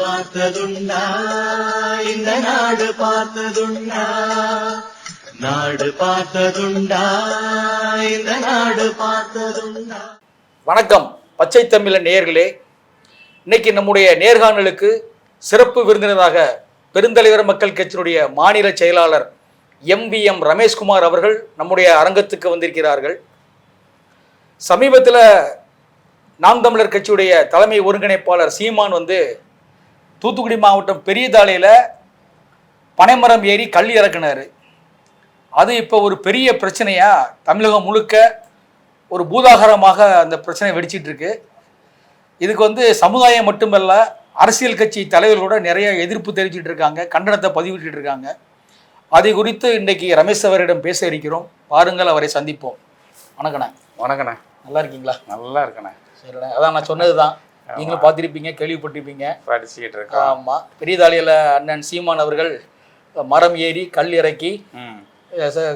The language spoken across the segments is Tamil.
பார்த்ததுண்டா? இந்த நாடு பார்த்ததுண்டா? நாடு பார்த்ததுண்டா? இந்த நாடு பார்த்ததுண்டா? வணக்கம் பச்சை தமிழ நேயர்களே. இன்னைக்கு நம்முடைய நேர்காணலுக்கு சிறப்பு விருந்தினராக பெருந்தலைவர் மக்கள் கட்சியினுடைய மாநில செயலாளர் எம் ரமேஷ்குமார் அவர்கள் நம்முடைய அரங்கத்துக்கு வந்திருக்கிறார்கள். சமீபத்தில் நாம் தமிழர் கட்சியுடைய தலைமை ஒருங்கிணைப்பாளர் சீமான் வந்து தூத்துக்குடி மாவட்டம் பெரியதாலையில் பனைமரம் ஏறி கல் இறக்குனாரு. அது இப்போ ஒரு பெரிய பிரச்சனையாக தமிழகம் முழுக்க ஒரு பூதாகரமாக அந்த பிரச்சனை வெடிச்சிட்டு இருக்கு இதுக்கு வந்து சமுதாயம் மட்டுமல்ல அரசியல் கட்சி தலைவர்களோட நிறைய எதிர்ப்பு தெரிவிச்சிட்டு இருக்காங்க கண்டனத்தை பதிவிட்டு இருக்காங்க அதை குறித்து இன்னைக்கு ரமேஷ் அவரிடம் பேச இருக்கிறோம். பாருங்கள் அவரை சந்திப்போம். வணக்கண்ணே. வணக்கண்ணே. நல்லா இருக்கீங்களா? நல்லா இருக்கண்ணே. சரிண்ணே. அதான் நான் சொன்னது தான் நீங்களும் பார்த்துருப்பீங்க கேள்விப்பட்டிருப்பீங்க. படிச்சுக்கிட்டு இருக்கோம் ஆமாம் பெரியதாளியில் அண்ணன் சீமான் அவர்கள் மரம் ஏறி கல் இறக்கி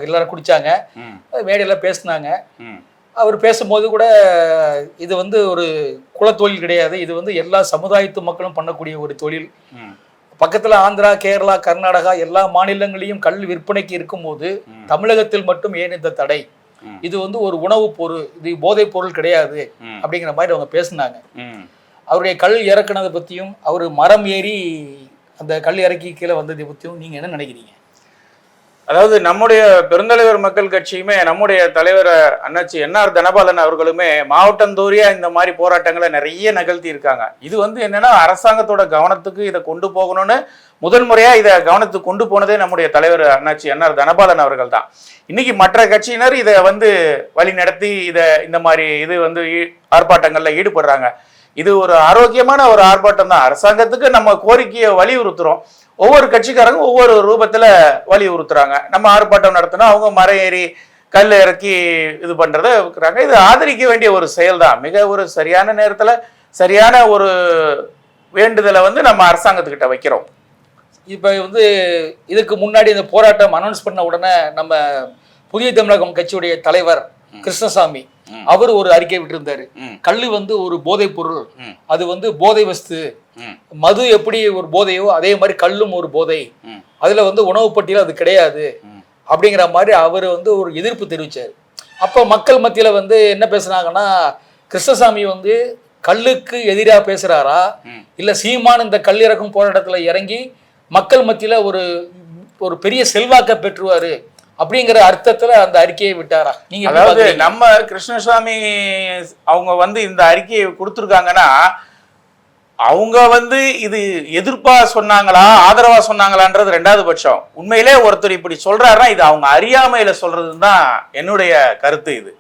எல்லாரும் குடிச்சாங்க. ம். மேடையில் பேசினாங்க. அவர் பேசும்போது கூட இது வந்து ஒரு குலத்தொழில் கிடையாது. இது வந்து எல்லா சமுதாயத்து மக்களும் பண்ணக்கூடிய ஒரு தொழில். பக்கத்தில் ஆந்திரா கேரளா கர்நாடகா எல்லா மாநிலங்களையும் கல் விற்பனைக்கு இருக்கும்போது தமிழகத்தில் மட்டும் ஏன் இந்த தடை. இது வந்து ஒரு உணவுப் பொருள் இது போதைப் பொருள் கிடையாது. அப்படிங்கிற மாதிரி அவங்க பேசினாங்க. அவருடைய கல் இறக்குனதை பற்றியும் அவர் மரம் ஏறி அந்த கல் இறக்கி கீழே வந்ததை பற்றியும் நீங்கள் என்ன நினைக்கிறீங்க? அதாவது நம்முடைய பெருந்தலைவர் மக்கள் கட்சியுமே நம்முடைய தலைவர் அண்ணாச்சி என்ஆர் தனபாலன் அவர்களுமே மாவட்டந்தோறியா இந்த மாதிரி போராட்டங்களை நிறைய நிகழ்த்தி இருக்காங்க இது வந்து என்னன்னா அரசாங்கத்தோட கவனத்துக்கு இதை கொண்டு போகணும்னு முதன்முறையாக இதை கவனத்துக்கு கொண்டு போனதே நம்முடைய தலைவர் அண்ணாச்சி என்ஆர் தனபாலன் அவர்கள் தான். இன்னைக்கு மற்ற கட்சியினர் இதை வந்து வழி நடத்தி இதை இந்த மாதிரி இது வந்து ஈ- ஈடுபடுறாங்க. இது ஒரு ஆரோக்கியமான ஒரு ஆர்ப்பாட்டம் தான். அரசாங்கத்துக்கு நம்ம கோரிக்கையை வலியுறுத்துறோம். ஒவ்வொரு கட்சிக்காரங்க ஒவ்வொரு ரூபத்துல வலியுறுத்துறாங்க. நம்ம ஆர்ப்பாட்டம் நடத்தினா அவங்க மரம் ஏறி கல் இறக்கி இது பண்றதை இருக்கிறாங்க இது ஆதரிக்க வேண்டிய ஒரு செயல் தான் மிக ஒரு சரியான நேரத்துல சரியான ஒரு வேண்டுதலை வந்து நம்ம அரசாங்கத்துக்கிட்ட வைக்கிறோம். இப்போ வந்து இதுக்கு முன்னாடி இந்த போராட்டம் அனௌன்ஸ் பண்ண உடனே நம்ம புதிய தமிழகம் கட்சியுடைய தலைவர் கிருஷ்ணசாமி. அவர் ஒரு அறிக்கை விட்டிருந்தாரு ம். கல்லு வந்து ஒரு போதைப் பொருள். அது வந்து போதை வஸ்து. மது எப்படி ஒரு போதையோ அதே மாதிரி கல்லும் ஒரு போதை. அதுல வந்து உணவு பட்டியல் அது கிடையாது. அப்படிங்கிற மாதிரி அவர் வந்து ஒரு எதிர்ப்பு தெரிவிச்சார் அப்போ மக்கள் மத்தியில வந்து என்ன பேசுனாங்கன்னா கிருஷ்ணசாமி வந்து கல்லுக்கு எதிராக பேசுறாரா. இல்ல சீமான் இந்த கல் இறக்கும் போராட்டத்துல இறங்கி மக்கள் மத்தியில ஒரு ஒரு பெரிய செல்வாக்க பெற்றுவாரு அப்படிங்கிற அர்த்தத்துல அந்த அறிக்கையை விட்டாரா? நீங்க அதாவது? நம்ம கிருஷ்ணசாமி அவங்க வந்து இந்த அறிக்கையை கொடுத்துருக்காங்கன்னா அவங்க வந்து இது எதிர்ப்பா சொன்னாங்களா ஆதரவா சொன்னாங்களான்றது ரெண்டாவது பட்சம். உண்மையிலே ஒருத்தர் இப்படி சொல்றாருன்னா இது அவங்க அறியாமையில சொல்றதுன்னு தான் என்னுடைய கருத்து இது.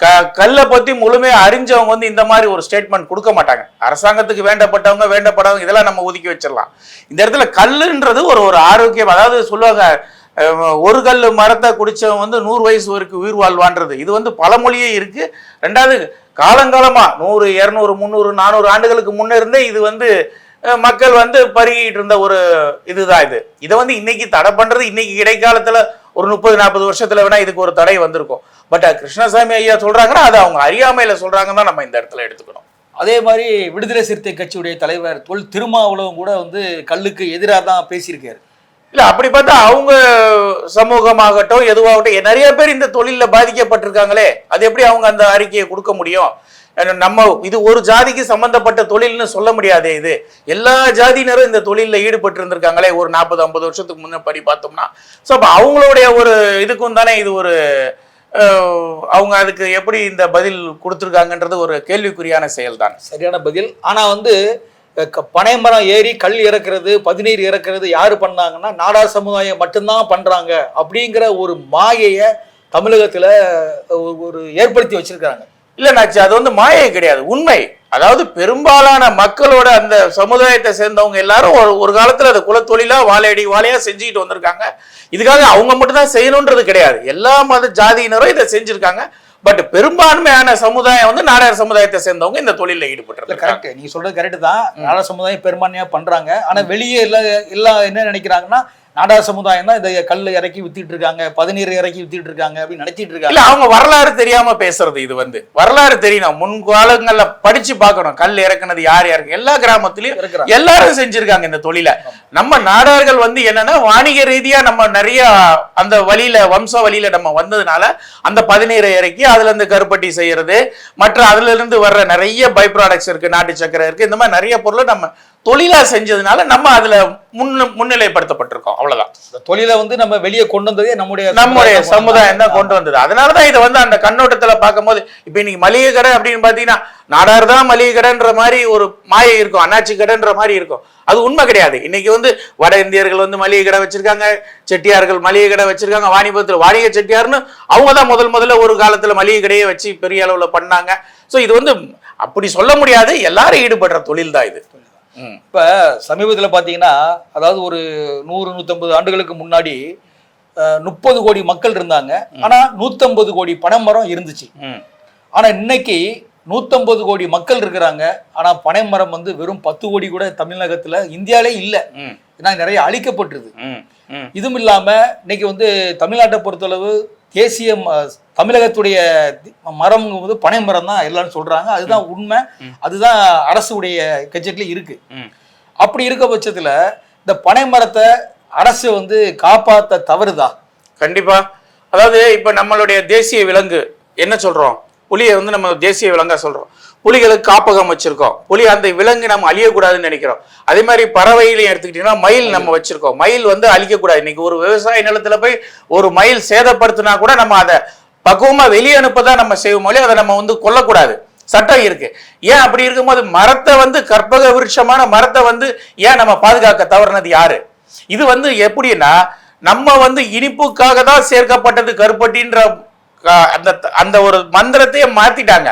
க கல்லை பத்தி முழுமையா அறிஞ்சவங்க வந்து இந்த மாதிரி ஒரு ஸ்டேட்மெண்ட் கொடுக்க மாட்டாங்க. அரசாங்கத்துக்கு வேண்டப்பட்டவங்க வேண்டப்படவங்க இதெல்லாம் நம்ம ஒதுக்கி வச்சிடலாம். இந்த இடத்துல கல்லுன்றது ஒரு ஒரு ஆரோக்கியம் அதாவது சொல்லுவாங்க ஒரு கல் மரத்தை குடித்தவன் வந்து நூறு வயசு வரைக்கும் உயிர் வாழ்வான்றது. இது வந்து பழமொழியே இருக்குது ரெண்டாவது காலங்காலமாக நூறு இரநூறு முந்நூறு நானூறு ஆண்டுகளுக்கு முன்னே இருந்தே இது வந்து மக்கள் வந்து பருகிட்டு இருந்த ஒரு இதுதான் இது. இதை வந்து இன்னைக்கு தடை பண்ணுறது இன்னைக்கு இடைக்காலத்தில் ஒரு முப்பது நாற்பது வருஷத்தில் வேணால் இதுக்கு ஒரு தடை வந்திருக்கும். பட் கிருஷ்ணசாமி ஐயா சொல்கிறாங்கன்னா அது அவங்க அறியாமையில் சொல்கிறாங்கன்னு தான் நம்ம இந்த இடத்துல எடுத்துக்கணும். அதே மாதிரி விடுதலை சிறுத்தை கட்சியுடைய தலைவர் தொல் திருமாவளவும் கூட வந்து கல்லுக்கு எதிராக தான் பேசியிருக்காரு. இல்ல அப்படி பார்த்தா அவங்க சமூகமாகட்டும் எதுவாகட்டும் நிறைய பேர் இந்த தொழில பாதிக்கப்பட்டிருக்காங்களே. அது எப்படி அவங்க அந்த அறிக்கையை கொடுக்க முடியும்? நம்ம இது ஒரு ஜாதிக்கு சம்பந்தப்பட்ட தொழில்னு சொல்ல முடியாதே இது. எல்லா ஜாதியினரும் இந்த தொழிலில் ஈடுபட்டு இருந்திருக்காங்களே ஒரு நாற்பது ஐம்பது வருஷத்துக்கு முன்ன படி பார்த்தோம்னா. ஸோ அப்போ அவங்களுடைய ஒரு இதுக்கும் தானே இது ஒரு அவங்க அதுக்கு எப்படி இந்த பதில் கொடுத்துருக்காங்கன்றது ஒரு கேள்விக்குறியான செயல் தான் சரியான பதில். ஆனால் வந்து பனைமரம் ஏறி கல் இறக்குறது பதினீர் இறக்குறது யார் பண்ணாங்கன்னா நாடார் சமுதாயம் மட்டும்தான் பண்ணுறாங்க அப்படிங்கிற ஒரு மாயையை தமிழகத்தில் ஒரு- ஏற்படுத்தி வச்சுருக்காங்க இல்லை நாச்சு அது வந்து மாயை கிடையாது உண்மை. அதாவது பெரும்பாலான மக்களோட அந்த சமுதாயத்தை சேர்ந்தவங்க எல்லாரும் ஒரு ஒரு காலத்தில் அதை குலத்தொழிலாக வாழையடி வாழையாக செஞ்சுக்கிட்டு வந்திருக்காங்க. இதுக்காக அவங்க மட்டும் தான் செய்யணுன்றது கிடையாது. எல்லா மத ஜாதியினரும் இதை செஞ்சுருக்காங்க. பட் பெரும்பான்மையான சமுதாயம் வந்து நாடார் சமுதாயத்தை சேர்ந்தவங்க இந்த தொழிலில் ஈடுபட்டு கரெக்ட் நீங்க சொல்றது கரெக்ட் தான். நாடார் சமுதாயம் பெரும்பான்மையா பண்றாங்க. ஆனா வெளியே எல்லா எல்லாம் என்ன நினைக்கிறாங்கன்னா நாடார் சமுதாயம் தான் இந்த கல் இறக்கி வித்துட்டு இருக்காங்க பதினீர் இறக்கி வித்துட்டு இருக்காங்க அப்படின்னு நினைச்சிட்டு இருக்காங்க. இல்ல அவங்க வரலாறு தெரியாம பேசுறது இது வந்து. வரலாறு தெரியணும். முன்காலங்கள்ல படிச்சு பார்க்கணும். கல் இறக்குனது யார் யாருக்கு? எல்லா கிராமத்திலயும் இறக்குறாங்க. எல்லாரும் செஞ்சிருக்காங்க இந்த தொழிலை. நம்ம நாடார்கள் வந்து என்னன்னா வாணிக ரீதியா நம்ம நிறைய அந்த வழியில வம்ச வழியில நம்ம வந்ததுனால அந்த பதினீரை இறக்கி அதுல இருந்து கருப்பட்டி செய்யறது மற்ற அதுல இருந்து வர்ற நிறைய பை ப்ராடக்ட்ஸ் இருக்கு நாட்டு சக்கரை இருக்கு இந்த மாதிரி நிறைய பொருளை நம்ம தொழிலா செஞ்சதுனால நம்ம அதுல முன் முன்னிலைப்படுத்தப்பட்டிருக்கோம். அவ்வளவுதான். இந்த தொழிலை வந்து நம்ம வெளியே கொண்டு வந்ததே நம்முடைய நம்முடைய சமுதாயம் தான் கொண்டு வந்தது. அதனாலதான் இதை வந்து அந்த கண்ணோட்டத்துல பார்க்கும்போது இப்ப இன்னைக்கு மளிகை கடை அப்படின்னு பாத்தீங்கன்னா நாடார் தான் மளிகை கடைன்ற மாதிரி ஒரு மாயை இருக்கும் அண்ணாச்சி கடைன்ற மாதிரி இருக்கும். அது உண்மை கிடையாது. இன்னைக்கு வந்து வட இந்தியர்கள் வந்து மளிகை கடை வச்சிருக்காங்க செட்டியார்கள் மளிகை கடை வச்சிருக்காங்க வாணிபத்தில் வாணிக செட்டியார்னு அவங்க தான் முதல் முதல்ல ஒரு காலத்துல மளிகை கடையை வச்சு பெரிய அளவுல பண்ணாங்க. சோ இது வந்து அப்படி சொல்ல முடியாது. எல்லாரும் ஈடுபடுற தொழில் தான் இது. இப்ப சமீபத்துல பாத்தீங்கன்னா அதாவது ஒரு நூறு நூத்தம்பது ஆண்டுகளுக்கு முன்னாடி முப்பது கோடி மக்கள் இருந்தாங்க. ஆனா நூத்தம்பது கோடி பனைமரம் இருந்துச்சு. ம், ஆனா இன்னைக்கு நூத்தம்பது கோடி மக்கள் இருக்கிறாங்க. ஆனா பனைமரம் வந்து வெறும் பத்து கோடி கூட தமிழகத்துல இந்தியாலே இல்ல. ஏன்னா நிறைய அழிக்கப்பட்டிருது. இதுவும் இல்லாம இன்னைக்கு வந்து தமிழ்நாட்டை பொறுத்தளவு தேசிய தமிழகத்துடைய மரம் வந்து பனை மரம் தான் எல்லாரும் சொல்றாங்க. அதுதான் உண்மை. அதுதான் அரசுடைய கட்ஜெட்ல இருக்கு. அப்படி இருக்க பட்சத்துல இந்த பனை மரத்தை அரசு வந்து காப்பாத்த தவறுதா? கண்டிப்பா. அதாவது இப்ப நம்மளுடைய தேசிய விலங்கு என்ன சொல்றோம்? புலியை வந்து நம்ம தேசிய விலங்கா சொல்றோம். புலிகளுக்கு காப்பகம் வச்சிருக்கோம். புலி அந்த விலங்கு நம்ம அழியக்கூடாதுன்னு நினைக்கிறோம். அதே மாதிரி பறவையிலையும் எடுத்துக்கிட்டீங்கன்னா மயில் நம்ம வச்சிருக்கோம். மயில் வந்து அழிக்கக்கூடாது. இன்னைக்கு ஒரு விவசாய நிலத்துல போய் ஒரு மயில் சேதப்படுத்தினா கூட நம்ம அதை பக்குவமா வெளியே அனுப்பதான் நம்ம செய்வோம் மொழி அதை நம்ம வந்து கொல்லக்கூடாது. சட்டம் இருக்கு. ஏன் அப்படி இருக்கும்போது மரத்தை வந்து கற்பக விருட்சமான மரத்தை வந்து ஏன் நம்ம பாதுகாக்க தவறுனது யாரு? இது வந்து எப்படின்னா நம்ம வந்து இனிப்புக்காக தான் சேர்க்கப்பட்டது கருப்பட்டின்ற அந்த அந்த ஒரு மந்திரத்தையே மாத்திட்டாங்க.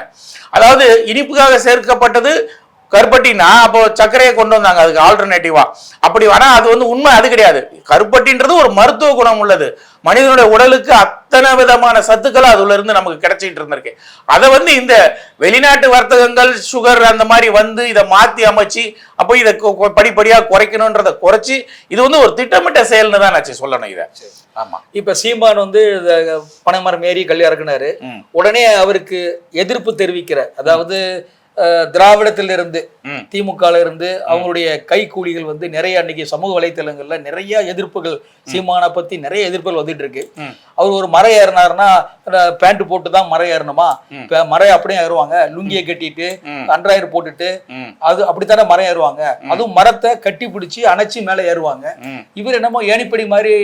அதாவது இனிப்புக்காக சேர்க்கப்பட்டது கருப்பட்டினா அப்போ சர்க்கரையை கொண்டு வந்தாங்க அதுக்கு ஆல்டர்னேட்டிவா அப்படி ஆனா அது வந்து உண்மை அது கிடையாது. கருப்பட்டின்றது ஒரு மருத்துவ குணம் உள்ளது. மனிதனுடைய உடலுக்கு அத்தனை விதமான சத்துக்கள் அதுல இருந்து நமக்கு கிடைச்சிட்டு இருந்திருக்கு. அதை வந்து இந்த வெளிநாட்டு வர்த்தகங்கள் சுகர் அந்த மாதிரி வந்து இதை மாத்தி அமைச்சு அப்போ இதை படிப்படியா குறைக்கணுன்றதை குறைச்சு இது வந்து ஒரு திட்டமிட்ட செயல்னு தான் நான் சொல்லணும் இதை. ஆமா. இப்ப சீமான் வந்து பனைமரம் ஏறி கல் இறக்குனாரு. உடனே அவருக்கு எதிர்ப்பு தெரிவிக்கிற அதாவது திராவிடத்திலிருந்து. திமுகல இருந்து அவங்களுடைய கைக்கூலிகள் வந்து நிறைய அன்னைக்கு சமூக வலைத்தளங்கள்ல நிறைய எதிர்ப்புகள் சீமானை பத்தி நிறைய எதிர்ப்புகள் வந்துட்டு இருக்கு. அவர் ஒரு மரம் ஏறினாருன்னா பேண்ட் போட்டு தான் மரம் ஏறணுமா இப்ப மரம் அப்படியே ஏறுவாங்க லுங்கியை கட்டிட்டு. அன்றாயிரம் போட்டுட்டு. அது அப்படித்தானே மரம் ஏறுவாங்க அதுவும் மரத்தை கட்டி பிடிச்சி அணைச்சி மேலே ஏறுவாங்க. இவர் என்னமோ ஏணிப்படி மாதிரி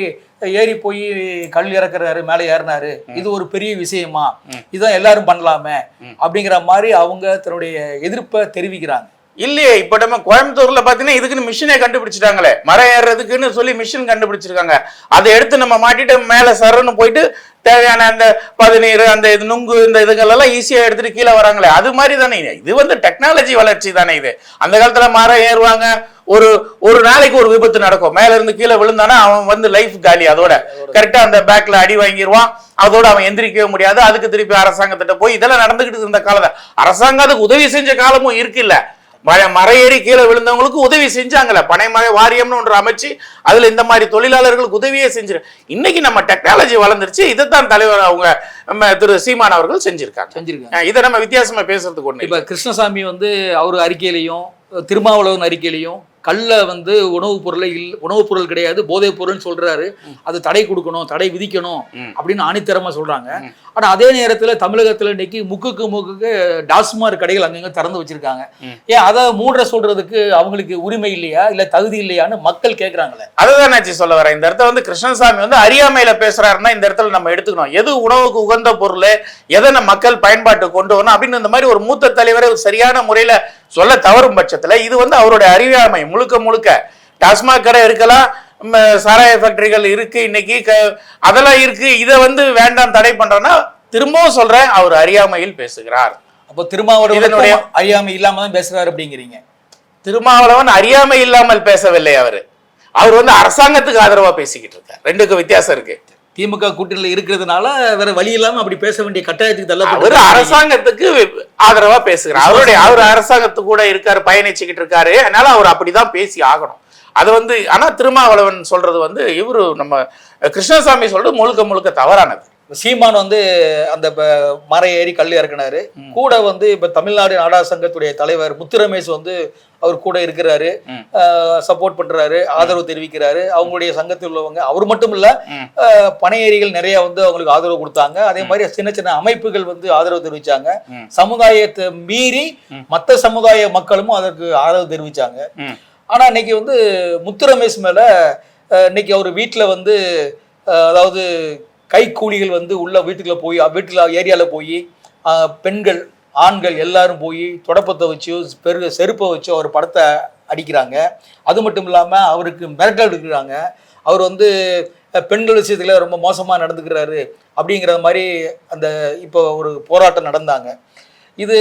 ஏறி போய் கல் இறக்குறாரு மேலே ஏறினாரு. இது ஒரு பெரிய விஷயமா. இதான் எல்லாரும் பண்ணலாமே. அப்படிங்கிற மாதிரி அவங்க தன்னுடைய எதிர்ப்பை தெரிவிக்கிறாங்க. இல்லையே இப்ப நம்ம கோயம்புத்தூர்ல பாத்தீங்கன்னா இதுக்குன்னு மிஷினே கண்டுபிடிச்சிட்டாங்களே. மரம் ஏறுறதுக்குன்னு சொல்லி மிஷின் கண்டுபிடிச்சிருக்காங்க. அதை எடுத்து நம்ம மாட்டிட்டு மேல சரன்னு போயிட்டு தேவையான அந்த பதநீர் அந்த இது நுங்கு இந்த இதுகளெல்லாம் ஈஸியா எடுத்துட்டு கீழே வராங்களே. அது மாதிரி தானே இது. இது வந்து டெக்னாலஜி வளர்ச்சி தானே இது. அந்த காலத்துல மரம் ஏறுவாங்க. ஒரு ஒரு நாளைக்கு ஒரு விபத்து நடக்கும். மேல இருந்து கீழே விழுந்தானா அவன் வந்து லைஃப் காலி. அதோட கரெக்டா அந்த பேக்ல அடி வாங்கிடுவான் அதோட அவன் எந்திரிக்கவே முடியாது. அதுக்கு திருப்பி அரசாங்கத்திட்ட போய் இதெல்லாம் நடந்துகிட்டு இருந்த காலத்தை அரசாங்கம் அதுக்கு உதவி செஞ்ச காலமும் இருக்குல்ல. மழை மரையேறி கீழே விழுந்தவங்களுக்கு உதவி செஞ்சாங்கல்ல. பனைமழை வாரியம்னு ஒன்று அமைச்சு அதுல இந்த மாதிரி தொழிலாளர்களுக்கு உதவியே செஞ்சிரு. இன்னைக்கு நம்ம டெக்னாலஜி வளர்ந்துருச்சு. இதைத்தான் தலைவர் அவங்க நம்ம திரு சீமான் அவர்கள் செஞ்சிருக்காங்க. செஞ்சிருக்காங்க. இதை நம்ம வித்தியாசமா பேசுறதுக்கு ஒண்ணு இப்ப கிருஷ்ணசாமி வந்து அவர் அறிக்கையிலையும் திருமாவளவன் அறிக்கையிலையும் கல்ல வந்து உணவுப் பொருளை இல் உணவுப் பொருள் கிடையாது போதைப் பொருள்னு சொல்றாரு. அது தடை கொடுக்கணும் தடை விதிக்கணும். அப்படின்னு ஆணித்தரமா சொல்றாங்க. ஆனா அதே நேரத்துல தமிழகத்துல இன்னைக்கு முக்குக்கு முக்குக்கு டாஸ்மாக் கடைகள் அங்கங்க திறந்து வச்சிருக்காங்க. ஏன் அதை மூட சொல்றதுக்கு அவங்களுக்கு உரிமை இல்லையா இல்ல தகுதி இல்லையான்னு மக்கள் கேக்குறாங்களே? அதுதான் நான் சொல்ல வரேன். இந்த இடத்துல வந்து கிருஷ்ணசாமி வந்து அறியாமையில பேசுறாருன்னா இந்த இடத்துல நம்ம எடுத்துக்கணும். எது உணவுக்கு உகந்த பொருள் எதை நம்ம மக்கள் பயன்பாட்டு கொண்டு வரணும் அப்படின்னு இந்த மாதிரி ஒரு மூத்த தலைவரை ஒரு சரியான முறையில சொல்ல தவறும் பட்சத்துல இது வந்து அவருடைய அறியாமை. முழுக்க முழுக்க டாஸ்மாக் கடை இருக்கலாம் சாராய ஃபேக்டரிகள் இருக்கு இன்னைக்கு க- அதெல்லாம் இருக்கு இதை வந்து வேண்டாம் தடை பண்றோம்னா திரும்பவும் சொல்றேன் அவர் அறியாமையில் பேசுகிறார். அப்போ திருமாவளவன் இதனுடைய- அறியாமை இல்லாம தான் பேசுறாரு அப்படிங்கிறீங்க. திருமாவளவன் அறியாமை இல்லாமல் பேசவில்லை அவர். அவர் வந்து அரசாங்கத்துக்கு ஆதரவா பேசிக்கிட்டு இருக்கார். ரெண்டுக்கும் வித்தியாசம் இருக்கு. திமுக கூட்டணியில இருக்கிறதுனால வேற வழி இல்லாம அப்படி பேச வேண்டிய கட்டாயத்துக்கு தள்ளப்பட்டு அரசாங்கத்துக்கு ஆதரவா பேசுகிறார். அவருடைய அவர் அரசாங்கத்து கூட இருக்காரு பயணிச்சுக்கிட்டு இருக்காரு. அதனால அவர் அப்படிதான் பேசி ஆகணும். அது வந்து ஆனா திருமாவளவன் சொல்றது வந்து இவரு நம்ம கிருஷ்ணசாமி சொல்றது முழுக்க முழுக்க தவறானது. சீமான் வந்து அந்த மர ஏறி கல் இறக்குனாரு. கூட வந்து இப்ப தமிழ்நாடு நாடார் சங்கத்துடைய தலைவர் முத்துரமேஷ் வந்து அவர் கூட இருக்கிறாரு. சப்போர்ட் பண்றாரு ஆதரவு தெரிவிக்கிறாரு. அவங்களுடைய சங்கத்தில் உள்ளவங்க அவர் மட்டும் இல்ல பனையேறிகள் நிறைய வந்து அவங்களுக்கு ஆதரவு கொடுத்தாங்க. அதே மாதிரி சின்ன சின்ன அமைப்புகள் வந்து ஆதரவு தெரிவிச்சாங்க. சமுதாயத்தை மீறி ம். மத்த சமுதாய மக்களும் அதற்கு ஆதரவு தெரிவிச்சாங்க. ஆனா இன்னைக்கு வந்து முத்துரமேஷ் மேல இன்னைக்கு அவர் வீட்டுல வந்து அதாவது கைக்கூலிகள் வந்து உள்ள வீட்டுக்குள்ள போய் வீட்டுல ஏரியாவில் போய் பெண்கள் ஆண்கள் எல்லாரும் போய் தொடப்பத்தை வச்சு பெரு செருப்பை வச்சு அவர் படத்தை அடிக்கிறாங்க. அது மட்டும் இல்லாமல் அவருக்கு மிரட்டல் எடுக்கிறாங்க அவர் வந்து பெண்கள் விஷயத்தில் ரொம்ப மோசமாக நடந்துக்கிறாரு அப்படிங்கிற மாதிரி அந்த இப்போ ஒரு போராட்டம் நடந்தாங்க. இது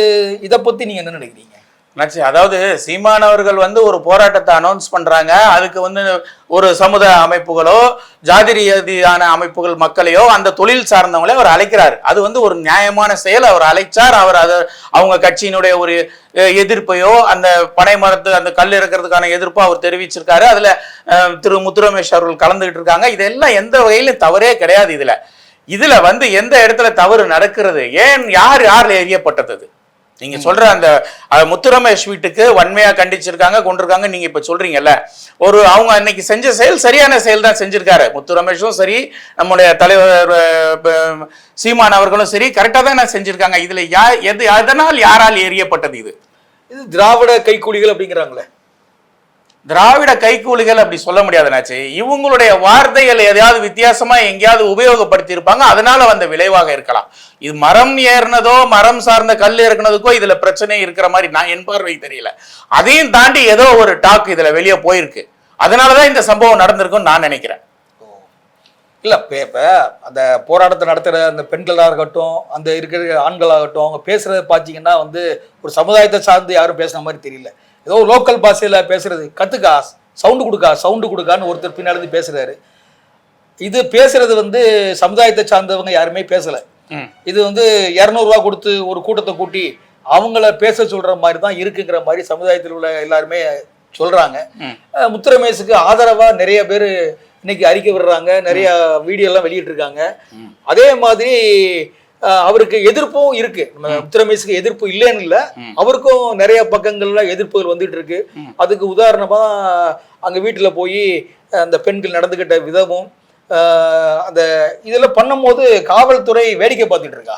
இதை பற்றி நீங்கள் என்ன நினைக்கிறீங்க? நச்சு அதாவது சீமானவர்கள் வந்து ஒரு போராட்டத்தை அனௌன்ஸ் பண்றாங்க. அதுக்கு வந்து ஒரு சமுதாய அமைப்புகளோ ஜாதி ரீதியான அமைப்புகள் மக்களையோ அந்த தொழில் சார்ந்தவங்களே அவர் அழைக்கிறார். அது வந்து ஒரு நியாயமான செயல். அவர் அழைச்சார். அவர் அதை அவங்க கட்சியினுடைய ஒரு எதிர்ப்பையோ அந்த பனை மரத்து அந்த கல் இறக்கிறதுக்கான எதிர்ப்போ அவர் தெரிவிச்சிருக்காரு. அதுல திரு முத்துரமேஷ் அவர்கள் கலந்துகிட்டு இருக்காங்க. இதெல்லாம் எந்த வகையிலும் தவறே கிடையாது இதுல. இதுல வந்து எந்த இடத்துல தவறு நடக்கிறது? ஏன் யார் யார் எரியப்பட்டது நீங்க சொல்ற அந்த முத்துரமேஷ் வீட்டுக்கு வன்மையா கண்டிச்சிருக்காங்க கொண்டிருக்காங்க நீங்க இப்ப சொல்றீங்கல்ல. ஒரு அவங்க அன்னைக்கு செஞ்ச செயல் சரியான செயல் தான் செஞ்சிருக்காரு. முத்துரமேஷும் சரி நம்முடைய தலைவர் சீமான் அவர்களும் சரி கரெக்டா தான் செஞ்சிருக்காங்க. இதுல யா எது எதனால் யாரால் எரியப்பட்டது இது? இது திராவிட கைக்கூலிகள் அப்படிங்கிறாங்களே. திராவிட கைக்கூலிகள் அப்படி சொல்ல முடியாதுனாச்சு. இவங்களுடைய வார்த்தைகள் எதையாவது வித்தியாசமா எங்கேயாவது உபயோகப்படுத்தி இருப்பாங்க அதனால வந்த விளைவாக இருக்கலாம். இது மரம் ஏறினதோ மரம் சார்ந்த கல் இறக்குனதுக்கோ இதுல பிரச்சனை இருக்கிற மாதிரி நான் என் பார்வை தெரியல. அதையும் தாண்டி ஏதோ ஒரு டாக் இதுல வெளியே போயிருக்கு. அதனாலதான் இந்த சம்பவம் நடந்திருக்கும்னு நான் நினைக்கிறேன். இல்லை இப்போ இப்போ அந்த போராட்டத்தை நடத்துகிற அந்த பெண்களாக இருக்கட்டும் அந்த இருக்கிற ஆண்களாகட்டும் அவங்க பேசுகிறத பார்த்தீங்கன்னா வந்து ஒரு சமுதாயத்தை சார்ந்து யாரும் பேசுன மாதிரி தெரியல. ஏதோ லோக்கல் பாஷையில பேசுறது. கத்துக்கா சவுண்டு கொடுக்கா சவுண்டு கொடுக்கான்னு ஒருத்தர் பின்னாடி பேசுறாரு. இது பேசுறது வந்து சமுதாயத்தை சார்ந்தவங்க யாருமே பேசல. இது வந்து இரநூறுவா கொடுத்து ஒரு கூட்டத்தை கூட்டி அவங்கள பேச சொல்ற மாதிரி தான் இருக்குங்கிற மாதிரி சமுதாயத்தில் உள்ள எல்லாருமே சொல்றாங்க. ம். அஹ் முத்துரமேஷுக்கு ஆதரவா நிறைய பேர் இன்னைக்கு அறிக்கை விடுறாங்க. நிறைய வீடியோ எல்லாம் வெளியிட்டு இருக்காங்க ம். அதே மாதிரி அவருக்கு எதிர்ப்பும் இருக்கு. நம்ம முத்துரமேஷுக்கு எதிர்ப்பு இல்லைன்னு இல்ல. அவருக்கும் நிறைய பக்கங்கள்ல எதிர்ப்புகள் வந்துட்டு இருக்கு. அதுக்கு உதாரணமா அங்க வீட்டுல போய் அந்த பெண்கள் நடந்துகிட்ட விதமும் அந்த இதெல்லாம் பண்ணும்போது காவல்துறை வேடிக்கை பார்த்துட்டு இருக்கா?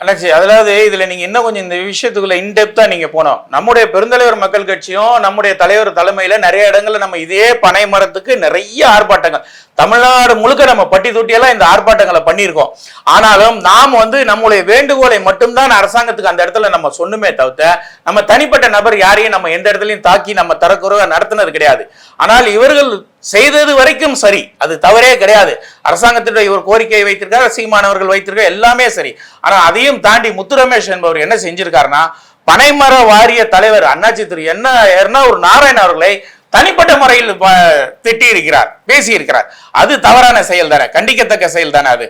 அண்ணாச்சி அதாவது இதுல நீங்க இன்னும் கொஞ்சம் இந்த விஷயத்துக்குள்ள இன்டெப்தா நீங்க போனோம் நம்முடைய பெருந்தலைவர் மக்கள் கட்சியும் நம்முடைய தலைவர் தலைமையில நிறைய இடங்கள்ல நம்ம இதே பனை மரத்துக்கு நிறைய ஆர்ப்பாட்டங்கள். தமிழ்நாடு முழுக்க நம்ம பட்டி தொட்டியெல்லாம் இந்த ஆர்ப்பாட்டங்களை பண்ணியிருக்கோம். ஆனாலும் நாம் வந்து நம்முடைய வேண்டுகோளை மட்டும்தான் அரசாங்கத்துக்கு அந்த இடத்துல நம்ம சொன்னுமே தவிர்த்த நம்ம தனிப்பட்ட நபர் யாரையும் நம்ம எந்த இடத்துலையும் தாக்கி நம்ம தரக்குறவை நடத்தினது கிடையாது. ஆனால் இவர்கள் செய்தது வரைக்கும் சரி. அது தவறே கிடையாது. அரசாங்கத்திட்ட இவர் கோரிக்கையை வைத்திருக்கார் சீமானவர்கள் வைத்திருக்கார் எல்லாமே சரி. ஆனா அதையும் தாண்டி முத்துரமேஷ் என்பவர் என்ன செஞ்சிருக்காருன்னா பனைமர வாரிய தலைவர் அண்ணாச்சி திரு என்ன ஒரு நாராயண் அவர்களை தனிப்பட்ட முறையில் திட்டி இருக்கிறார் பேசி இருக்கிறார் அது தவறான செயல் தானே கண்டிக்கத்தக்க செயல் தானே அது.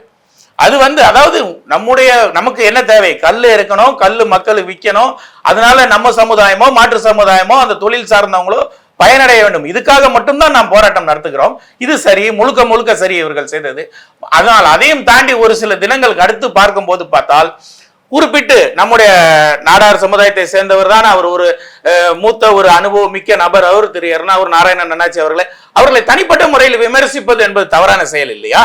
அது வந்து அதாவது நம்முடைய நமக்கு என்ன தேவை? கல் இருக்கணும் கல் மக்கள் விற்கணும். அதனால நம்ம சமுதாயமோ மாற்று சமுதாயமோ அந்த தொழில் சார்ந்தவங்களோ பயனடைய வேண்டும். இதுக்காக மட்டும்தான் நாம் போராட்டம் நடத்துகிறோம். இது சரி முழுக்க முழுக்க சரி இவர்கள் செய்தது. அதனால் அதையும் தாண்டி ஒரு சில தினங்களுக்கு அடுத்து பார்க்கும்போது பார்த்தால் குறிப்பிட்டு நம்முடைய நாடார் சமுதாயத்தை சேர்ந்தவர் தான் அவர். ஒரு மூத்த ஒரு அனுபவம் மிக்க நபர் அவர். திரு எர்ணாவூர் நாராயணன் அண்ணாச்சி அவர்களை. அவர்களை தனிப்பட்ட முறையில் விமர்சிப்பது என்பது தவறான செயல் இல்லையா?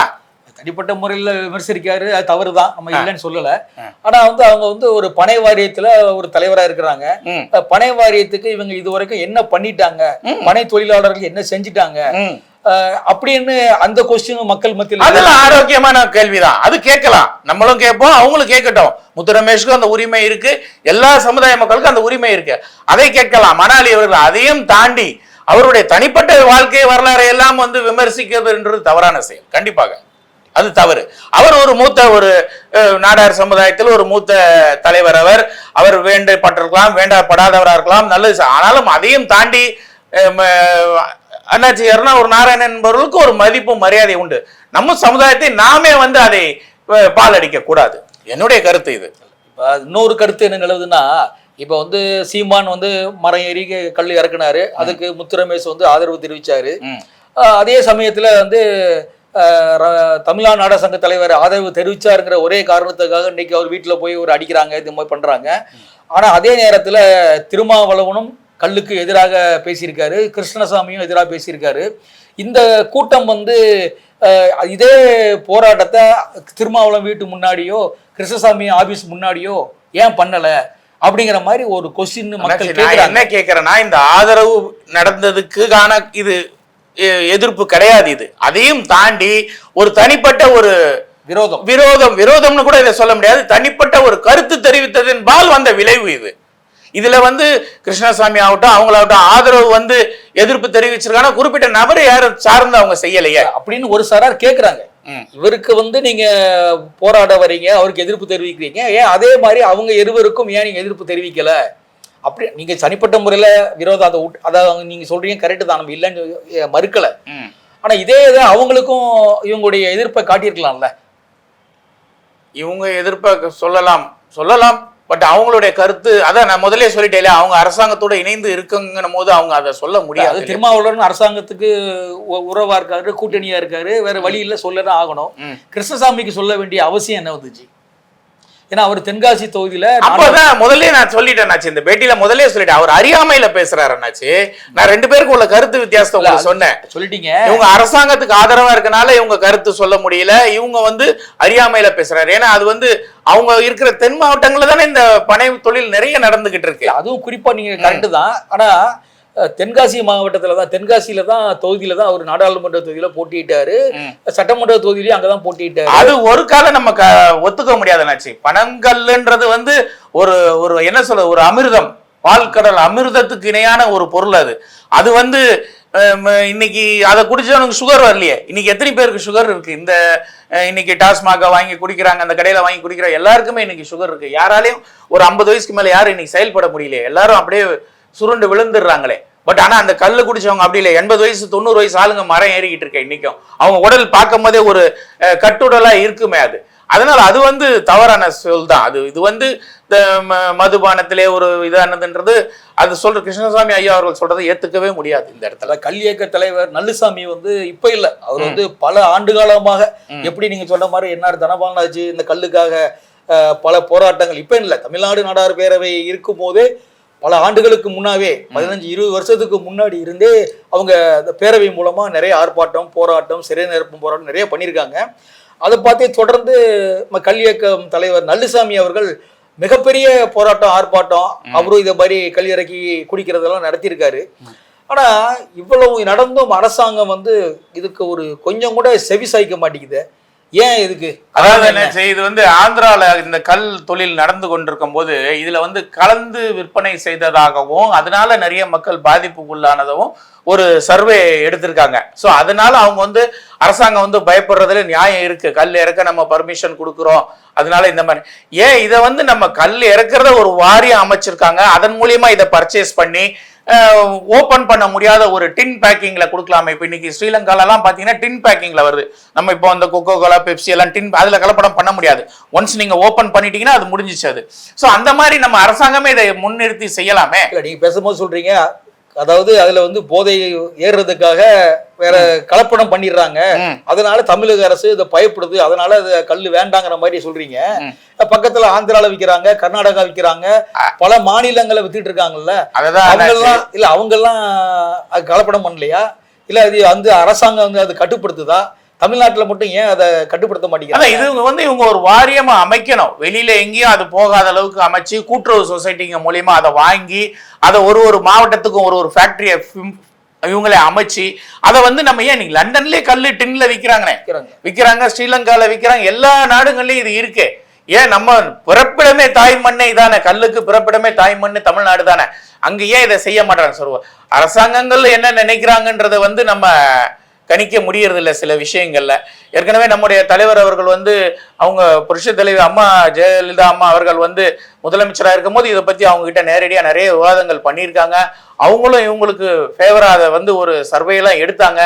தனிப்பட்ட முறையில் விமர்சிக்காரு அது தவறுதான். நம்ம ஆ. இல்லைன்னு சொல்லல. ஆ. ஆனா வந்து அவங்க வந்து ஒரு பனை வாரியத்துல ஒரு தலைவரா இருக்கிறாங்க. பனை வாரியத்துக்கு இவங்க இது வரைக்கும் என்ன பண்ணிட்டாங்க. பனை தொழிலாளர்கள் என்ன செஞ்சுட்டாங்க? அப்படின்னு அந்த கொஸ்டின் மக்கள் மத்தியில் அதெல்லாம் ஆரோக்கியமான கேள்விதான். அது கேட்கலாம். நம்மளும் கேட்போம் அவங்களும் கேட்கட்டும். முத்துரமேஷ்க்கும் அந்த உரிமை இருக்கு. எல்லா சமுதாய மக்களுக்கும் அந்த உரிமை இருக்கு. அதை கேட்கலாம். ஆனால் இவர்கள் அதையும் தாண்டி அவருடைய தனிப்பட்ட வாழ்க்கை வரலாறை எல்லாம் வந்து விமர்சிக்கிறதுன்றது தவறான செயல். கண்டிப்பாக. அது தவறு. அவர் ஒரு மூத்த ஒரு நாடார் சமுதாயத்தில் ஒரு மூத்த தலைவர் அவர். அவர் வேண்டப்பட்டிருக்கலாம் வேண்டப்படாதவராக இருக்கலாம் நல்லது ஆனாலும் அதையும் தாண்டி அஹ், ம- அண்ணாச்சி யாருன்னா ஒரு நாராயணன் என்பவர்களுக்கு ஒரு மதிப்பு மரியாதை உண்டு. நம்ம சமுதாயத்தை நாமே வந்து அதை பால் அடிக்க கூடாது. என்னுடைய கருத்து இது. இப்ப இன்னொரு கருத்து என்ன நிலவுதுன்னா இப்போ வந்து சீமான் வந்து மரம் ஏறி கல் இறக்குனாரு. அதுக்கு முத்து ரமேஷ் வந்து ஆதரவு தெரிவிச்சாரு. அதே சமயத்துல வந்து தமிழ்நாடு நாடக சங்க தலைவர் ஆதரவு தெரிவிச்சாருங்கிற ஒரே காரணத்துக்காக இன்னைக்கு அவர் வீட்டுல போய் ஒரு அடிக்கிறாங்க இது மாதிரி பண்றாங்க. ஆனா அதே நேரத்துல திருமாவளவனும் கல்லுக்கு எதிராக பேசியிருக்காரு கிருஷ்ணசாமியும் எதிராக பேசியிருக்காரு. இந்த கூட்டம் வந்து இதே போராட்டத்தை திருமாவளவன் வீட்டு முன்னாடியோ கிருஷ்ணசாமி ஆபீஸ் முன்னாடியோ ஏன் பண்ணல? அப்படிங்கிற மாதிரி ஒரு கொஸ்டின் மக்கள் என்ன கேக்குறேன்னா இந்த ஆதரவு நடந்ததுக்கான இது எதிர்ப்பு கிடையாது இது. அதையும் தாண்டி ஒரு தனிப்பட்ட ஒரு விரோதம். விரோதம் விரோதம்னு கூட இதை சொல்ல முடியாது. தனிப்பட்ட ஒரு கருத்து தெரிவித்ததின்பால் வந்த விளைவு இது. இதுல வந்து கிருஷ்ணசாமி ஆகட்டும் அவங்களாகட்டும் ஆதரவு வந்து எதிர்ப்பு தெரிவிச்சிருக்காங்க. குறிப்பிட்ட நபரை யாரும் சார்ந்து அவங்க செய்யலையே. அப்படின்னு ஒரு சாரார் கேக்குறாங்க. ம். இவருக்கு வந்து நீங்க போராட வரீங்க அவருக்கு எதிர்ப்பு தெரிவிக்கிறீங்க. ஏன் அதே மாதிரி அவங்க இருவருக்கும் ஏன் நீங்க எதிர்ப்பு தெரிவிக்கல? அப்படி நீங்க தனிப்பட்ட முறையில விரோதம் அதை அதாவது நீங்க சொல்றீங்க கரெக்டு தான் நம்ம இல்லைன்னு மறுக்கல. ஆனா இதே இதை அவங்களுக்கும் இவங்களுடைய எதிர்ப்பை காட்டியிருக்கலாம்ல. இவங்க எதிர்ப்ப சொல்லலாம் சொல்லலாம் பட் அவங்களுடைய கருத்து அதான் நான் முதல்லயே சொல்லிட்டேன் அவங்க அரசாங்கத்தோட இணைந்து இருக்குங்கன்னும் போது அவங்க அதை சொல்ல முடியாது திருமாவளவன் அரசாங்கத்துக்கு உறவா இருக்காரு கூட்டணியா இருக்காரு வேற வழி இல்ல சொல்லதான் ஆகணும். கிருஷ்ணசாமிக்கு சொல்ல வேண்டிய அவசியம் என்ன வந்துச்சு? ஏன்னா அவர் தென்காசி தொகுதியில அப்பதான் முதல்ல நான் சொல்லிட்டேன் இந்த பேட்டியில முதல்லயே சொல்லிட்டேன். அவர் அறியாமையில பேசுறாரு நான் ரெண்டு பேருக்கு உள்ள கருத்து வித்தியாசத்தை உங்களுக்கு சொன்னேன். சொல்லிட்டீங்க. இவங்க அரசாங்கத்துக்கு ஆதரவா இருக்கனால இவங்க கருத்து சொல்ல முடியல. இவங்க வந்து அறியாமையில பேசுறாரு. ஏன்னா அது வந்து அவங்க இருக்கிற தென் மாவட்டங்கள்ல தானே இந்த பனை தொழில் நிறைய நடந்துகிட்டு இருக்கு. அதுவும் குறிப்பா நீங்க கரெக்டு தான். ஆனா தென்காசி மாவட்டத்துல தான் தென்காசியில தான் தொகுதியில தான் அவர் நாடாளுமன்ற தொகுதியில போட்டியிட்டாரு. சட்டமன்ற தொகுதியிலயும் அங்கதான் போட்டியிட்டாரு. அது ஒரு காலம் நம்ம க- ஒத்துக்க முடியாது அண்ணாச்சி பனங்கல்லுன்றது வந்து ஒரு ஒரு என்ன சொல்றது ஒரு அமிர்தம். பால்கடல் அமிர்தத்துக்கு இணையான ஒரு பொருள் அது. அது வந்து இன்னைக்கு அதை குடிச்சவனுக்கு சுகர் வரலையே. இன்னைக்கு எத்தனை பேருக்கு சுகர் இருக்கு? இந்த இன்னைக்கு டாஸ்மாக வாங்கி குடிக்கிறாங்க அந்த கடையில வாங்கி குடிக்கிற எல்லாருக்குமே இன்னைக்கு சுகர் இருக்கு. யாராலையும் ஒரு ஐம்பது வயசுக்கு மேல யாரும் இன்னைக்கு செயல்பட முடியலையே. எல்லாரும் அப்படியே சுருண்டு விழுந்துடுறாங்களே. பட் ஆனா அந்த கல்லு குடிச்சவங்க அப்படி இல்லை. எண்பது வயசு தொண்ணூறு வயசு ஆளுங்க மரம் ஏறிக்கிட்டு இருக்க இன்னைக்கும். அவங்க உடல் பார்க்கும் போதே ஒரு கட்டுடலா இருக்குமே அது. அதனால அது வந்து தவறான சொல் தான். அது இது வந்து இந்த மதுபானத்திலே ஒரு இதானதுன்றது அது சொல்ற கிருஷ்ணசாமி ஐயா அவர்கள் சொல்றதை ஏத்துக்கவே முடியாது இந்த இடத்துல. கல் இயக்க தலைவர் நல்லுசாமி வந்து இப்ப இல்ல. அவர் வந்து பல ஆண்டு காலமாக எப்படி நீங்க சொன்ன மாதிரி என்ஆர் தனபாலனாச்சு இந்த கல்லுக்காக பல போராட்டங்கள். இப்ப இல்ல. தமிழ்நாடு நாடார் பேரவை இருக்கும் போதே பல ஆண்டுகளுக்கு முன்னாவே பதினஞ்சு இருபது வருஷத்துக்கு முன்னாடி இருந்தே அவங்க பேரவை மூலமா நிறைய ஆர்ப்பாட்டம் போராட்டம் சிறை நிரப்பும் போராட்டம் நிறைய பண்ணியிருக்காங்க. அதை பார்த்தே தொடர்ந்து நம்ம கல் இயக்கம் தலைவர் நல்லுசாமி அவர்கள் மிகப்பெரிய போராட்டம் ஆர்ப்பாட்டம் அவரும் இதை மாதிரி கல் இறக்கி குடிக்கிறதெல்லாம் நடத்தியிருக்காரு. ஆனா இவ்வளவு நடந்தும் அரசாங்கம் வந்து இதுக்கு ஒரு கொஞ்சம் கூட செவி சாய்க்க மாட்டேங்குது. ஏன் இதுக்கு? அதாவது என்ன? இது வந்து ஆந்திரால இந்த கல் தொழில் நடந்து கொண்டிருக்கும் போது இதுல வந்து கலந்து விற்பனை செய்ததாகவும் அதனால நிறைய மக்கள் பாதிப்புக்குள்ளானதும் ஒரு சர்வே எடுத்திருக்காங்க. சோ அதனால அவங்க வந்து அரசாங்கம் வந்து பயப்படுறதுல நியாயம் இருக்கு. கல் இறக்க நம்ம பர்மிஷன் கொடுக்குறோம். அதனால இந்த மாதிரி. ஏன் இதை வந்து நம்ம கல் இறக்குறத ஒரு வாரியம் அமைச்சிருக்காங்க? அதன் மூலியமா இதை பர்ச்சேஸ் பண்ணி ஓப்பன் பண்ண முடியாத ஒரு டின் பேக்கிங்ல கொடுக்கலாமே. இப்போ இன்னைக்கு ஸ்ரீலங்கால பார்த்தீங்கன்னா பாத்தீங்கன்னா டின் பேக்கிங்ல வருது. நம்ம இப்போ அந்த கொக்கோ கோலா பெப்சி எல்லாம் டின் அதுல கலப்படம் பண்ண முடியாது. ஒன்ஸ் நீங்க ஓபன் பண்ணிட்டீங்கன்னா அது முடிஞ்சிச்சு அது. ஸோ அந்த மாதிரி நம்ம அரசாங்கமே இதை முன்னிறுத்தி செய்யலாமே. இல்ல நீங்க பேசும்போது சொல்றீங்க. அதாவது அதுல வந்து போதை ஏறுறதுக்காக வேற கலப்படம் பண்ணிடுறாங்க. அதனால தமிழக அரசு இதை பயப்படுது. அதனால அது கல்லு வேண்டாங்கிற மாதிரி சொல்றீங்க. பக்கத்துல ஆந்திரால விக்கிறாங்க கர்நாடகா விக்கிறாங்க. பல மாநிலங்களை வித்துட்டு இருக்காங்க அதுதான் அவங்க என்னாச்சு? எல்லாம் இல்ல அவங்க எல்லாம் அது கலப்படம் பண்ணலையா? இல்ல அது வந்து அரசாங்கம் வந்து அது கட்டுப்படுத்துதா? தமிழ்நாட்டுல மட்டும் ஏன் அதை கட்டுப்படுத்த மாட்டேங்கிறாங்க? இது வந்து இவங்க ஒரு வாரியமா அமைக்கணும். வெளியில எங்கேயும் அது போகாத அளவுக்கு அமைச்சு கூட்டுறவு சொசைட்டிங்க மூலியமா அதை வாங்கி அதை ஒரு ஒரு மாவட்டத்துக்கும் ஒரு ஒரு ஃபேக்டரியை இவங்களே அமைச்சு அதை வந்து நம்ம ஏன் நீங்க லண்டன்லயே கல்லு டின்ல விக்கிறாங்கண்ணே விக்கிறாங்க. விக்கிறாங்க ஸ்ரீலங்கால விக்கிறாங்க எல்லா நாடுகள்லயும் இது இருக்கு. ஏன் நம்ம பிறப்பிடமே தாய் மண்ணே இதானே? கல்லுக்கு பிறப்பிடமே தாய் மண்ணு தமிழ்நாடு தானே? அங்க ஏன் இதை செய்ய மாட்டாங்க? சொல்லுவோம் அரசாங்கங்கள் என்ன நினைக்கிறாங்கன்றத வந்து நம்ம கணிக்க முடியறதில்ல சில விஷயங்கள்ல. ஏற்கனவே நம்முடைய தலைவர் அவர்கள் வந்து அவங்க புருஷ தலைவர் அம்மா ஜெயலலிதா அம்மா அவர்கள் வந்து முதலமைச்சராக இருக்கும்போது இதை பத்தி அவங்க கிட்ட நேரடியாக நிறைய விவாதங்கள் பண்ணியிருக்காங்க. அவங்களும் இவங்களுக்கு ஃபேவரா அதை வந்து ஒரு சர்வேலாம் எடுத்தாங்க.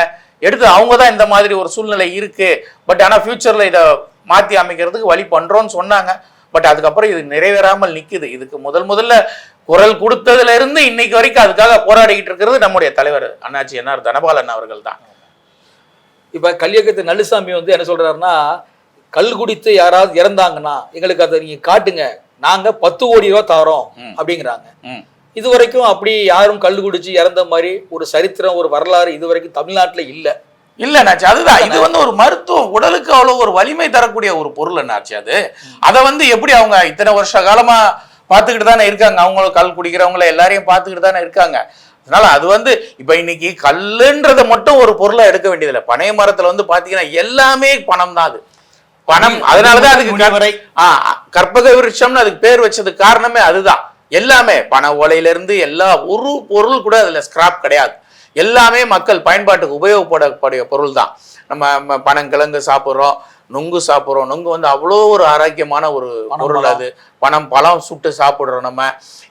எடுத்து அவங்க தான் இந்த மாதிரி ஒரு சூழ்நிலை இருக்கு. பட் ஆனால் ஃபியூச்சர்ல இதை மாத்தி அமைக்கிறதுக்கு வழி பண்றோம்னு சொன்னாங்க. பட் அதுக்கப்புறம் இது நிறைவேறாமல் நிக்குது. இதுக்கு முதல் முதல்ல குரல் கொடுத்ததுல இருந்து இன்னைக்கு வரைக்கும் அதுக்காக போராடிக்கிட்டு இருக்கிறது நம்முடைய தலைவர் அண்ணாச்சி என்ஆர் தனபாலன் அவர்கள் தான். இப்ப கல்யக்கத்து நல்லுசாமி வந்து என்ன சொல்றாருன்னா கல் குடித்து யாராவது இறந்தாங்கன்னா எங்களுக்கு அதை நீங்க காட்டுங்க. நாங்க பத்து கோடி ரூபா தாரோம். அப்படிங்கிறாங்க. இது வரைக்கும் அப்படி யாரும் கல் குடிச்சு இறந்த மாதிரி ஒரு சரித்திரம் ஒரு வரலாறு இது வரைக்கும் தமிழ்நாட்டுல இல்ல. இல்ல நாச்சு. அதுதான். இது வந்து ஒரு மருத்துவம் உடலுக்கு அவ்வளவு ஒரு வலிமை தரக்கூடிய ஒரு பொருள் என்னாச்சு அது. அதை வந்து எப்படி அவங்க இத்தனை வருஷ காலமா பார்த்துக்கிட்டு தானே இருக்காங்க? அவங்களும் கல் குடிக்கிறவங்கள எல்லாரையும் பார்த்துக்கிட்டு தானே இருக்காங்க. அதனால அது வந்து இப்ப இன்னைக்கு கல்லுன்றதை மட்டும் ஒரு பொருளா எடுக்க வேண்டியதில்லை. பனை மரத்துல வந்து பாத்தீங்கன்னா எல்லாமே பணம் தான் அது. பணம் அதனாலதான் அதுக்கு கற்பக விருட்சம்னு அதுக்கு பேர் வச்சதுக்கு காரணமே அதுதான். எல்லாமே பனை ஓலையில இருந்து எல்லா ஒரு பொருள் கூட அதுல ஸ்கிராப் கிடையாது. எல்லாமே மக்கள் பயன்பாட்டுக்கு உபயோகப்படக்கூடிய பொருள் தான். நம்ம பனங்கிழங்கு சாப்பிட்றோம் நுங்கு சாப்பிட்றோம். நுங்கு வந்து அவ்வளோ ஒரு ஆரோக்கியமான ஒரு பொருள். அது. பனம் பழம் சுட்டு சாப்பிடுறோம் நம்ம.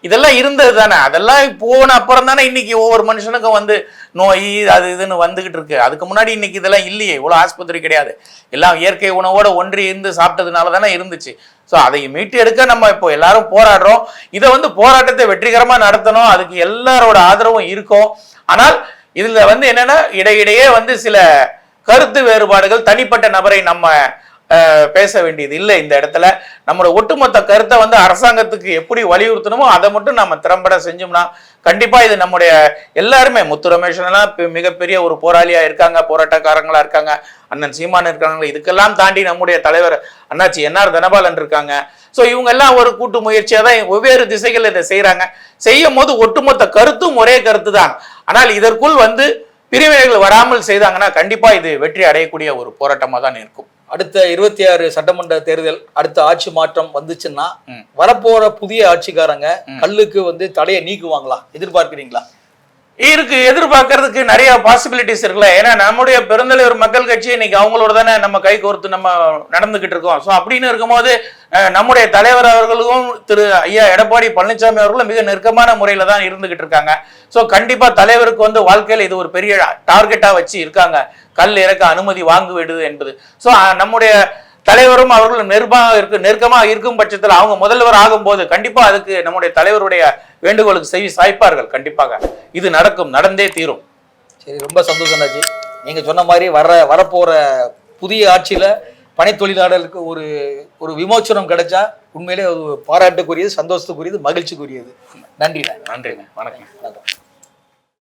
இதெல்லாம் இருந்தது தானே அதெல்லாம் போன அப்புறம் தானே இன்னைக்கு ஒவ்வொரு மனுஷனுக்கும் வந்து நோய் அது இதுன்னு வந்துகிட்டு இருக்கு. அதுக்கு முன்னாடி இன்னைக்கு இதெல்லாம் இல்லையே. இவ்வளோ ஆஸ்பத்திரி கிடையாது. எல்லாம் இயற்கை உணவோட ஒன்றி இருந்து சாப்பிட்டதுனால தானே இருந்துச்சு. ஸோ அதை மீட்டு எடுக்க நம்ம இப்போ எல்லாரும் போராடுறோம். இதை வந்து போராட்டத்தை வெற்றிகரமாக நடத்தணும். அதுக்கு எல்லாரோட ஆதரவும் இருக்கும். ஆனால் இதில் வந்து என்னென்னா இடையிடையே வந்து சில கருத்து வேறுபாடுகள் தனிப்பட்ட நபரை நம்ம பேச வேண்டியது இல்லை. இந்த இடத்துல நம்மளோட ஒட்டுமொத்த கருத்தை வந்து அரசாங்கத்துக்கு எப்படி வலியுறுத்தணுமோ அதை மட்டும் நம்ம திறம்பட செஞ்சோம்னா கண்டிப்பாக இது நம்முடைய எல்லாருமே முத்து ரமேஷனெல்லாம் மிகப்பெரிய ஒரு போராளியாக இருக்காங்க போராட்டக்காரங்களாக இருக்காங்க அண்ணன் சீமான் இருக்காங்க இதுக்கெல்லாம் தாண்டி நம்முடைய தலைவர் அண்ணாச்சி என்ஆர் தனபாலன் இருக்காங்க. ஸோ இவங்க எல்லாம் ஒரு கூட்டு முயற்சியாக தான் வெவ்வேறு திசைகளில் இதை செய்கிறாங்க செய்யும் போது ஒட்டுமொத்த கருத்தும் ஒரே கருத்து தான். ஆனால் இதற்குள் வந்து பிரிவினைகள் வராமல் செய்தாங்கன்னா கண்டிப்பாக இது வெற்றி அடையக்கூடிய ஒரு போராட்டமாக தான் இருக்கும். அடுத்த இருபத்தி ஆறு சட்டமன்ற தேர்தல் அடுத்த ஆட்சி மாற்றம் வந்துச்சுன்னா. வரப்போற புதிய ஆட்சிக்காரங்க கல்லுக்கு வந்து தடையை நீக்குவாங்களா? எதிர்பார்க்கிறீங்களா? இருக்கு எதிர்பார்க்கறதுக்கு நிறைய பாசிபிலிட்டிஸ் இருக்குல்ல. ஏன்னா நம்முடைய பெருந்தலைவர் மக்கள் கட்சி இன்னைக்கு அவங்களோட தானே நம்ம கை கோர்த்து நம்ம நடந்துகிட்டு இருக்கோம். ஸோ அப்படின்னு இருக்கும்போது நம்முடைய தலைவர் அவர்களுக்கும் திரு ஐயா எடப்பாடி பழனிசாமி அவர்களும் மிக நெருக்கமான முறையில தான் இருந்துகிட்டு இருக்காங்க. ஸோ கண்டிப்பா தலைவருக்கு வந்து வாழ்க்கையில இது ஒரு பெரிய டார்கெட்டா வச்சு இருக்காங்க. கல் இறக்க அனுமதி வாங்க விடுது என்பது ஸோ நம்முடைய தலைவரும் அவர்களும் நெருக்கமாக இருக்கு நெருக்கமாக இருக்கும் பட்சத்தில் அவங்க முதல்வர் ஆகும்போது கண்டிப்பா அதுக்கு நம்முடைய தலைவருடைய வேண்டுகோளுக்கு செவி சாய்ப்பார்கள் கண்டிப்பாக. இது நடக்கும் நடந்தே தீரும். சரி ரொம்ப சந்தோஷம் ஆச்சு நீங்க சொன்ன மாதிரி வர வரப்போற புதிய ஆட்சியில பனை தொழிலாளர்களுக்கு ஒரு ஒரு விமோச்சனம் கிடைச்சா உண்மையிலே அது பாராட்டுக்குரியது சந்தோஷத்துக்குரியது மகிழ்ச்சிக்குரியது. நன்றி நன்றிங்க வணக்கம். வணக்கம்.